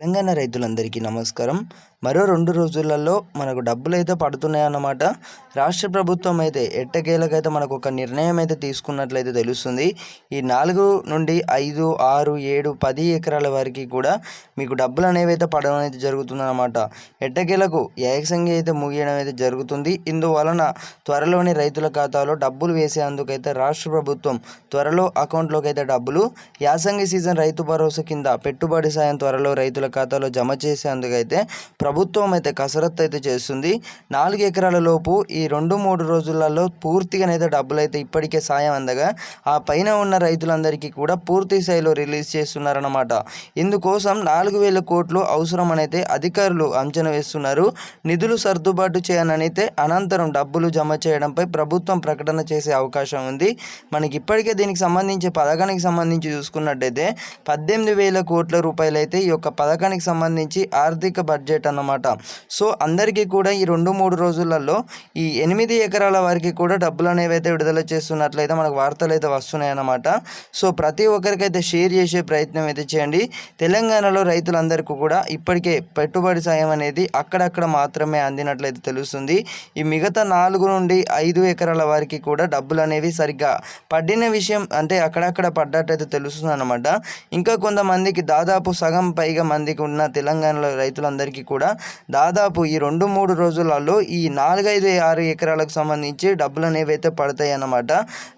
తెలంగాణ రైతులందరికీ నమస్కారం. మరో రెండు రోజులలో మనకు డబ్బులు అయితే పడుతున్నాయన్నమాట. రాష్ట్ర ప్రభుత్వం అయితే ఎట్టకేలకైతే మనకు ఒక నిర్ణయం అయితే తీసుకున్నట్లయితే తెలుస్తుంది. ఈ నాలుగు నుండి ఐదు ఆరు ఏడు పది ఎకరాల వరకు కూడా మీకు డబ్బులు అనేవి అయితే పడడం అయితే జరుగుతుందన్నమాట. ఎట్టకేలకు ఏకసంగి అయితే ముగియడం అయితే జరుగుతుంది. ఇందువలన త్వరలోనే రైతుల ఖాతాలో డబ్బులు వేసేందుకైతే రాష్ట్ర ప్రభుత్వం త్వరలో అకౌంట్లోకి అయితే డబ్బులు. యాసంగి సీజన్ రైతు భరోసా కింద పెట్టుబడి సాయం త్వరలో రైతుల ఖాతాలో జమ చేసేందుకైతే ప్రభుత్వం అయితే కసరత్తు అయితే చేస్తుంది. నాలుగు ఎకరాల లోపు ఈ రెండు మూడు రోజులలో పూర్తిగానైతే డబ్బులు అయితే ఇప్పటికే సాయం అందగా ఆ పైన ఉన్న రైతులందరికీ కూడా పూర్తి స్థాయిలో రిలీజ్ చేస్తున్నారన్నమాట. ఇందుకోసం నాలుగు వేల కోట్లు అవసరం అయితే అధికారులు అంచనా వేస్తున్నారు. నిధులు సర్దుబాటు చేయననైతే అనంతరం డబ్బులు జమ చేయడంపై ప్రభుత్వం ప్రకటన చేసే అవకాశం ఉంది. మనకి ఇప్పటికే దీనికి సంబంధించి పథకానికి సంబంధించి చూసుకున్నట్టయితే పద్దెనిమిది వేల కోట్ల రూపాయలు అయితే ఈ యొక్క పథకానికి సంబంధించి ఆర్థిక బడ్జెట్ అన్నమాట. సో అందరికీ కూడా ఈ రెండు మూడు రోజులలో ఈ ఎనిమిది ఎకరాల వారికి కూడా డబ్బులు అనేవి అయితే విడుదల చేస్తున్నట్లయితే మనకు వార్తలు అయితే వస్తున్నాయి అన్నమాట సో ప్రతి ఒక్కరికైతే షేర్ చేసే ప్రయత్నం అయితే చేయండి. తెలంగాణలో రైతులందరికీ కూడా ఇప్పటికే పెట్టుబడి సాయం అనేది అక్కడక్కడ మాత్రమే అందినట్లయితే తెలుస్తుంది. ఈ మిగతా నాలుగు నుండి ఐదు ఎకరాల వారికి కూడా డబ్బులు అనేవి సరిగ్గా పడిన విషయం అంటే అక్కడక్కడ పడ్డట్టయితే తెలుస్తుంది అనమాట ఇంకా కొంతమందికి దాదాపు సగం పైగా మందికి ఉన్న తెలంగాణలో రైతులందరికీ కూడా దాదాపు ఈ రెండు మూడు రోజులలో ఈ నాలుగైదు ఆరు ఎకరాలకు సంబంధించి డబ్బులు అనేవి అయితే పడతాయి అన్నమాట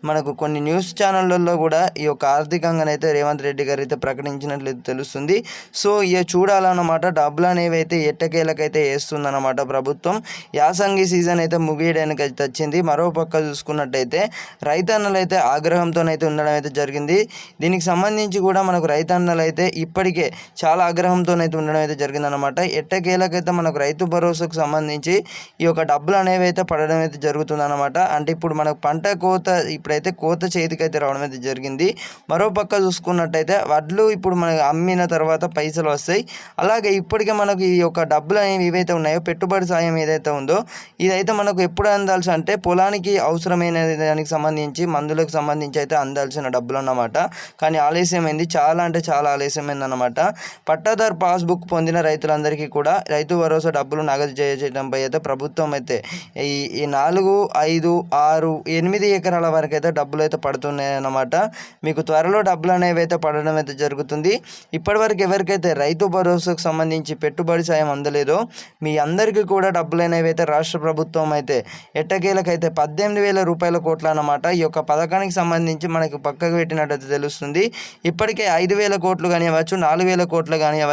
మనకు కొన్ని న్యూస్ ఛానళ్ళల్లో కూడా ఈ యొక్క ఆర్థికంగానైతే రేవంత్ రెడ్డి గారు అయితే ప్రకటించినట్లయితే తెలుస్తుంది. సో ఇక చూడాలన్నమాట. డబ్బులు అనేవి అయితే ఎట్టకేలకైతే వేస్తుందన్నమాట ప్రభుత్వం. యాసంగి సీజన్ అయితే ముగియడానికి అయితే వచ్చింది. మరో పక్క చూసుకున్నట్టయితే రైతన్నలు అయితే ఆగ్రహంతోనైతే ఉండడం అయితే జరిగింది. దీనికి సంబంధించి కూడా మనకు రైతన్నలు అయితే ఇప్పటికే చాలా ఆగ్రహం అయితే ఉండడం అయితే జరిగిందనమాట ఎట్టకేలకైతే మనకు రైతు భరోసాకు సంబంధించి ఈ యొక్క డబ్బులు అనేవి అయితే పడడం అయితే జరుగుతుందన్నమాట. అంటే ఇప్పుడు మనకు పంట కోత ఇప్పుడైతే కోత చేతికి అయితే రావడం అయితే జరిగింది. మరో పక్క చూసుకున్నట్టయితే వడ్లు ఇప్పుడు మనకు అమ్మిన తర్వాత పైసలు వస్తాయి. అలాగే ఇప్పటికే మనకు ఈ యొక్క డబ్బులు అనేవి ఏవైతే ఉన్నాయో పెట్టుబడి సాయం ఏదైతే ఉందో ఇదైతే మనకు ఎప్పుడు అందాల్సి అంటే పొలానికి అవసరమైన దానికి సంబంధించి మందులకు సంబంధించి అయితే అందాల్సిన డబ్బులు అన్నమాట. కానీ ఆలస్యమైంది. చాలా అంటే చాలా ఆలస్యమైంది అన్నమాట పట్టాదారు పాస్బుక్ పొందిన రైతులందరికీ కూడా రైతు భరోసా డబ్బులు నగదు చేయడంపై అయితే ప్రభుత్వం అయితే ఈ ఈ నాలుగు ఐదు ఆరు ఎనిమిది ఎకరాల వరకు అయితే డబ్బులు అయితే పడుతున్నాయి అన్నమాట మీకు త్వరలో డబ్బులు అనేవి అయితే పడడం అయితే జరుగుతుంది. ఇప్పటివరకు ఎవరికైతే రైతు భరోసాకు సంబంధించి పెట్టుబడి సాయం అందలేదో మీ అందరికీ కూడా డబ్బులు అనేవి అయితే రాష్ట్ర ప్రభుత్వం అయితే ఎట్టకేలకైతే పద్దెనిమిది వేల రూపాయల కోట్ల అన్నమాట ఈ యొక్క పథకానికి సంబంధించి మనకి పక్కకు పెట్టినట్టు తెలుస్తుంది. ఇప్పటికే ఐదు వేల కోట్లు కానివ్వచ్చు నాలుగు వేల కోట్లు కానివ్వచ్చు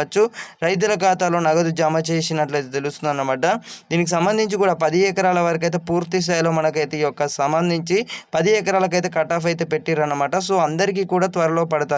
రైతుల ఖాతాలో నగదు జమ చేసినట్లయితే తెలుస్తుంది అన్నమాట దీనికి సంబంధించి కూడా పది ఎకరాల వరకు అయితే పూర్తి స్థాయిలో మనకైతే ఈ యొక్క సంబంధించి పది ఎకరాలకైతే కట్ ఆఫ్ అయితే పెట్టిరన్నమాట సో అందరికీ కూడా త్వరలో పడతారు